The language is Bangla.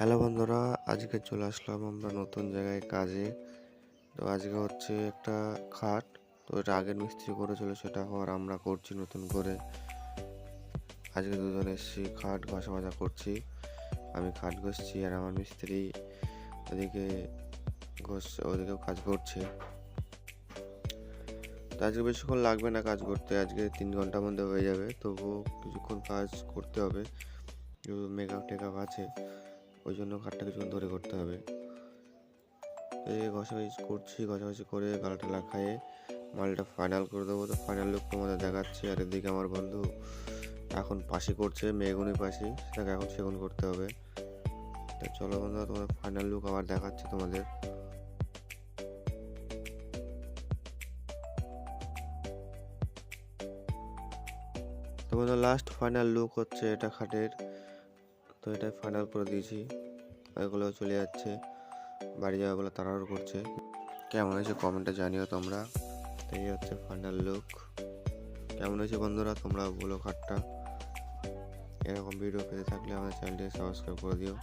হ্যালো বন্ধুরা, আজকে চলে আসলাম আমরা নতুন জায়গায় কাজে। তো আজকে হচ্ছে একটা খাট, তো এটা আগের মিস্ত্রি করেছিল, সেটা আবার আমরা করছি নতুন করে। আজকে দুজন এসেছি, খাট ঘষা মাজা করছি। আমি খাট ঘষছি আর আমার মিস্ত্রি ওদিকে ঘষছে ওদিকেও কাজ করছে। তো আজকে বেশিক্ষণ লাগবে না কাজ করতে, আজকে তিন ঘণ্টার মধ্যে হয়ে যাবে, তবুও কিছুক্ষণ কাজ করতে হবে। মেকআপ টেকআপ আছে ওই জন্য খাটটা কিছুক্ষণ ধরে করতে হবে। এই ঘষাঘষি করছি, ঘষাঘষি করে গালাটা লাগায়ে মালটা ফাইনাল করে দেবো। তো ফাইনাল লুক তোমাদের দেখাচ্ছি। আর এদিকে আমার বন্ধু এখন পাশে করছে মেগুনি পাশে। সেটাকে এখন সেগুন করতে হবে। তো চলো বন্ধুরা, তোমাদের ফাইনাল লুক আবার দেখাচ্ছি তোমাদের। তোমাদের লাস্ট ফাইনাল লুক হচ্ছে এটা খাটের। তো এটাই ফাইনাল করে দিয়েছি। এগুলো চলে যাচ্ছে। বাড়ি যাওয়া বলে তাড়াহুড়ো করছে। কেমন হয়েছে কমেন্টে জানিও তোমরা। এই হচ্ছে ফাইনাল লুক কেমন হয়েছে বন্ধুরা? তোমরা বলো খাটটা এরকম ভিডিও পেতে থাকলে আমাদের চ্যানেলটি সাবস্ক্রাইব করে দিও।